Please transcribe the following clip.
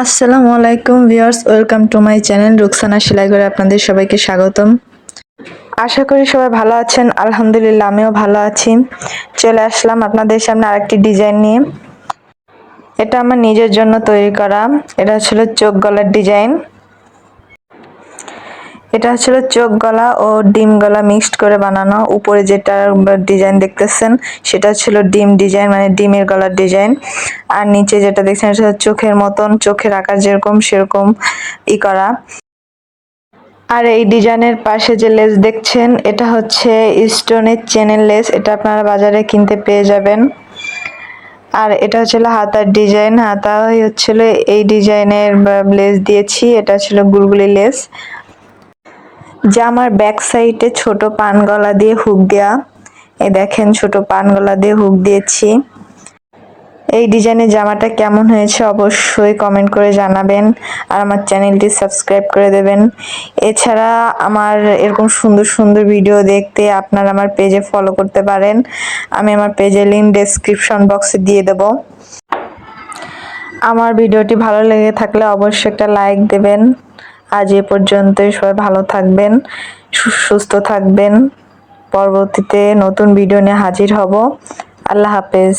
আসসালামু আলাইকুম viewers, welcome to my channel Ruksana সেলাই করে আপনাদের সবাইকে স্বাগতম। আশা করি সবাই ভালো আছেন, আলহামদুলিল্লাহ আমিও ভালো আছি। চলে আসলাম আপনাদের সামনে আরেকটি ডিজাইন নিয়ে। এটা আমার নিজের জন্য তৈরি করা, এটা ছিল চোখ গলার ডিজাইন। এটা হচ্ছিল চোখ গলা ও ডিম গলা মিক্সড করে বানানো। উপরে যেটা ডিজাইন দেখতেছেন, সেটা ছিল ডিম ডিজাইন মানে ডিমের গলার ডিজাইন। আর নিচে যেটা দেখছেন, সেটা চোখের মতন, চোখের আকার যেরকম, সেরকম ই করা। আর এই ডিজাইনের পাশে যে লেস দেখছেন, এটা হচ্ছে স্টোনের চেনের লেস, এটা আপনারা বাজারে কিনতে পেয়ে যাবেন। আর এটা হচ্ছিল হাতার ডিজাইন হাতা হচ্ছিল এই ডিজাইনের লেস দিয়েছি, এটা ছিল গুলগুলি লেস। জামার ব্যাক সাইডে ছোট পান গলা দিয়ে হুক দেওয়া এই দেখেন ছোট পান গলা দিয়ে হুক দিয়েছি। এই ডিজাইনের জামাটা কেমন হয়েছে অবশ্যই কমেন্ট করে জানাবেন আর আমার চ্যানেলটি সাবস্ক্রাইব করে দেবেন। এছাড়া আমার এরকম সুন্দর সুন্দর ভিডিও দেখতে আপনারা আমার পেজে ফলো করতে পারেন। আমি আমার পেজের লিঙ্ক ডেসক্রিপশন বক্সে দিয়ে দেব। আমার ভিডিওটি ভালো লেগে থাকলে অবশ্যই একটা লাইক দেবেন। আজ এ পর্যন্তই। সবাই ভালো থাকবেন সুস্থ থাকবেন। পরবর্তীতে নতুন ভিডিও নিয়ে হাজির হব। আল্লাহ হাফেজ।